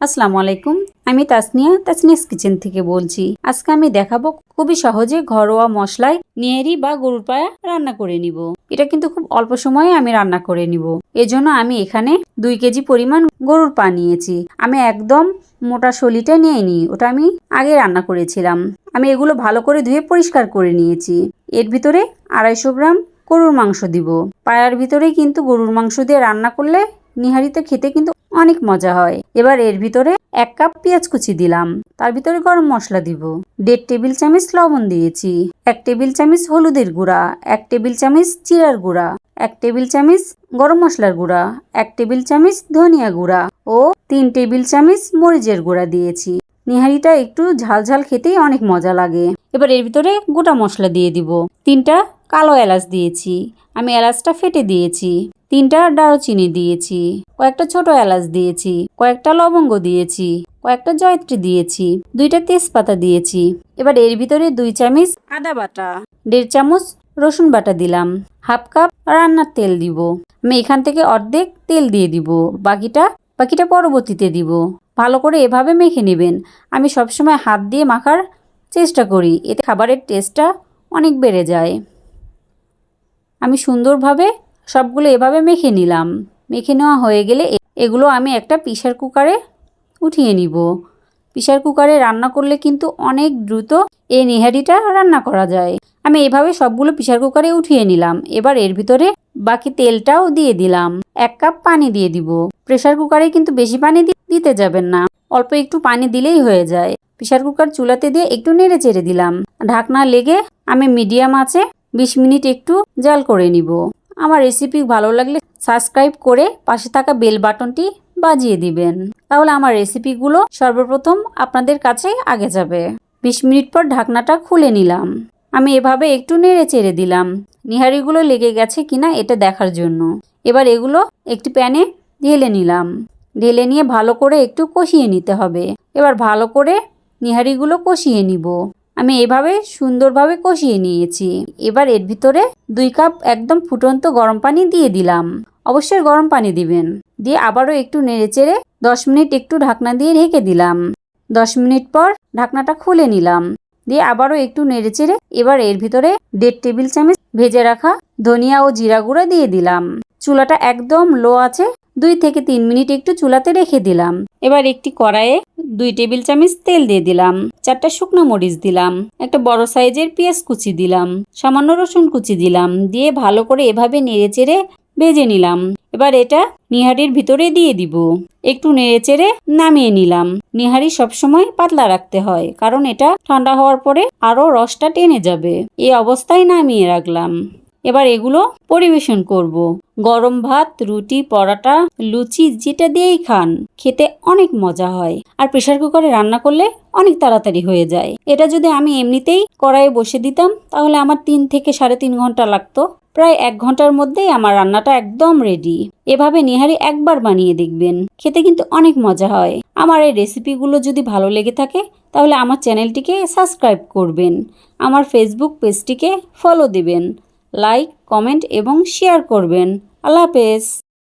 আসসালামু আলাইকুম। আমি তাসনিয়া, তাসনিয়াস কিচেন থেকে বলছি। আজকে আমি দেখাবো খুবই সহজে ঘরোয়া মশলায় নিয়েরি বা গরুর পায়া রান্না করে নিব। এটা কিন্তু খুব অল্প সময়ে আমি রান্না করে নিব। এজন্য আমি এখানে দুই কেজি পরিমাণ গরুর পা নিয়েছি। আমি একদম মোটা সলিটা নিয়ে নিই, ওটা আমি আগে রান্না করেছিলাম। আমি এগুলো ভালো করে ধুয়ে পরিষ্কার করে নিয়েছি। এর ভিতরে আড়াইশো গ্রাম গরুর মাংস দিব। পায়ার ভিতরে কিন্তু গরুর মাংস দিয়ে রান্না করলে নিহারিতে খেতে কিন্তু অনেক মজা হয়। এবার এর ভিতরে এক কাপ পেঁয়াজ কুচি দিলাম। তার ভিতরে গরম মশলা দিব। দেড় টেবিল চামচ লবণ দিয়েছি। এক টেবিল চামচ হলুদের গুঁড়া। এক টেবিল চামচ জিরার গুঁড়া। এক টেবিল চামচ গরম মশলার গুঁড়া। এক টেবিল চামচ ধনিয়া গুঁড়া ও তিন টেবিল চামচ মরিচের গুঁড়া দিয়েছি। নিহারিটা একটু ঝাল ঝাল খেতেই অনেক মজা লাগে। এবার এর ভিতরে গোটা মশলা দিয়ে দিব। তিনটা কালো এলাচ দিয়েছি। আমি এলাচটা ফেটে দিয়েছি। তিনটা দারুচিনি দিয়েছি, কয়েকটা ছোট এলাচ দিয়েছি, কয়েকটা লবঙ্গ দিয়েছি, কয়েকটা জয়ত্রী দিয়েছি, দুইটা তেজপাতা দিয়েছি। এবার এর ভিতরে দুই চামচ আদা বাটা, দেড় চামচ রসুন বাটা দিলাম। হাফ কাপ রান্নার তেল দিব। আমি এখান থেকে অর্ধেক তেল দিয়ে দিব, বাকিটা বাকিটা পরবর্তীতে দিব। ভালো করে এভাবে মেখে নেবেন। আমি সবসময় হাত দিয়ে মাখার চেষ্টা করি, এতে খাবারের টেস্টটা অনেক বেড়ে যায়। আমি সুন্দরভাবে সবগুলো এভাবে মেখে নিলাম। মেখে নেওয়া হয়ে গেলে এগুলো আমি একটা প্রেশার কুকারে উঠিয়ে নিব। প্রেশার কুকারে রান্না করলে কিন্তু অনেক দ্রুত এই নিহারিটা রান্না করা যায়। আমি এভাবে সবগুলো প্রেশার কুকারে উঠিয়ে নিলাম। এবার এর ভিতরে বাকি তেলটাও দিয়ে দিলাম। এক কাপ পানি দিয়ে দিব। প্রেশার কুকারে কিন্তু বেশি পানি দিতে যাবেন না। অল্প একটু পানি দিলেই হয়ে যায়। প্রেশার কুকার চুলাতে দিয়ে একটু নেড়ে চেড়ে দিলাম। ঢাকনা লেগে আমি মিডিয়াম আছে বিশ মিনিট একটু জাল করে নিব। আমার রেসিপি ভালো লাগলে সাবস্ক্রাইব করে পাশে থাকা বেল বাটনটি বাজিয়ে দিবেন। তাহলে আমার রেসিপিগুলো সর্বপ্রথম আপনাদের কাছে আগে যাবে। বিশ মিনিট পর ঢাকনাটা খুলে নিলাম। আমি এভাবে একটু নেড়ে চেড়ে দিলাম। নিহারিগুলো লেগে গেছে কিনা এটা দেখার জন্য। এবার এগুলো একটি প্যানে ঢেলে নিলাম। ঢেলে নিয়ে ভালো করে একটু কষিয়ে নিতে হবে। এবার ভালো করে নিহারিগুলো কষিয়ে নিব। আমি এভাবে সুন্দরভাবে কষিয়ে নিয়েছি। এবার এর ভিতরে দুই কাপ একদম ফুটন্ত গরম পানি দিয়ে দিলাম। অবশ্যই গরম পানি দিবেন। দিয়ে আবারও একটু নেড়েচেড়ে দশ মিনিট একটু ঢাকনা দিয়ে ঢেকে দিলাম। দশ মিনিট পর ঢাকনাটা খুলে নিলাম। দিয়ে আবারও একটু নেড়েচেড়ে এবার এর ভিতরে দেড় টেবিল চামচ ভেজে রাখা ধনিয়া ও জিরা গুঁড়ো দিয়ে দিলাম। চুলাটা একদম লো আছে দুই থেকে তিন মিনিট একটু চুলাতে রেখে দিলাম। এবার একটি কড়াইয়ে দুই টেবিল চামচ তেল দিয়ে দিলাম, চারটা শুকনো মরিচ দিলাম, একটা বড় সাইজের পেঁয়াজ কুচি দিলাম, সামান্য রসুন কুচি দিলাম, দিয়ে ভালো করে এভাবে নেড়ে চেড়ে ভেজে নিলাম। এবার এটা নিহারির ভিতরে দিয়ে দিব। একটু নেড়েচেড়ে নামিয়ে নিলাম। নিহারি সবসময় পাতলা রাখতে হয়, কারণ এটা ঠান্ডা হওয়ার পরে আরও রসটা টেনে যাবে। এই অবস্থায় নামিয়ে রাখলাম। এবার এগুলো পরিবেশন করব। গরম ভাত, রুটি, পরাটা, লুচি, যেটা দিয়েই খান, খেতে অনেক মজা হয়। আর প্রেশার কুকারে রান্না করলে অনেক তাড়াতাড়ি হয়ে যায়। এটা যদি আমি এমনিতেই কড়াইয়ে বসে দিতাম, তাহলে আমার তিন থেকে সাড়ে তিন ঘণ্টা লাগতো। প্রায় এক ঘণ্টার মধ্যেই আমার রান্নাটা একদম রেডি। এভাবে নিহারি একবার বানিয়ে দেখবেন। খেতে কিন্তু অনেক মজা হয়। আমার এই রেসিপিগুলো যদি ভালো লেগে থাকে, তাহলে আমার চ্যানেলটিকে সাবস্ক্রাইব করবেন। আমার ফেসবুক পেজটিকে ফলো দিবেন। লাইক কমেন্ট এবং শেয়ার করবেন। আল্লাহ হাফেজ।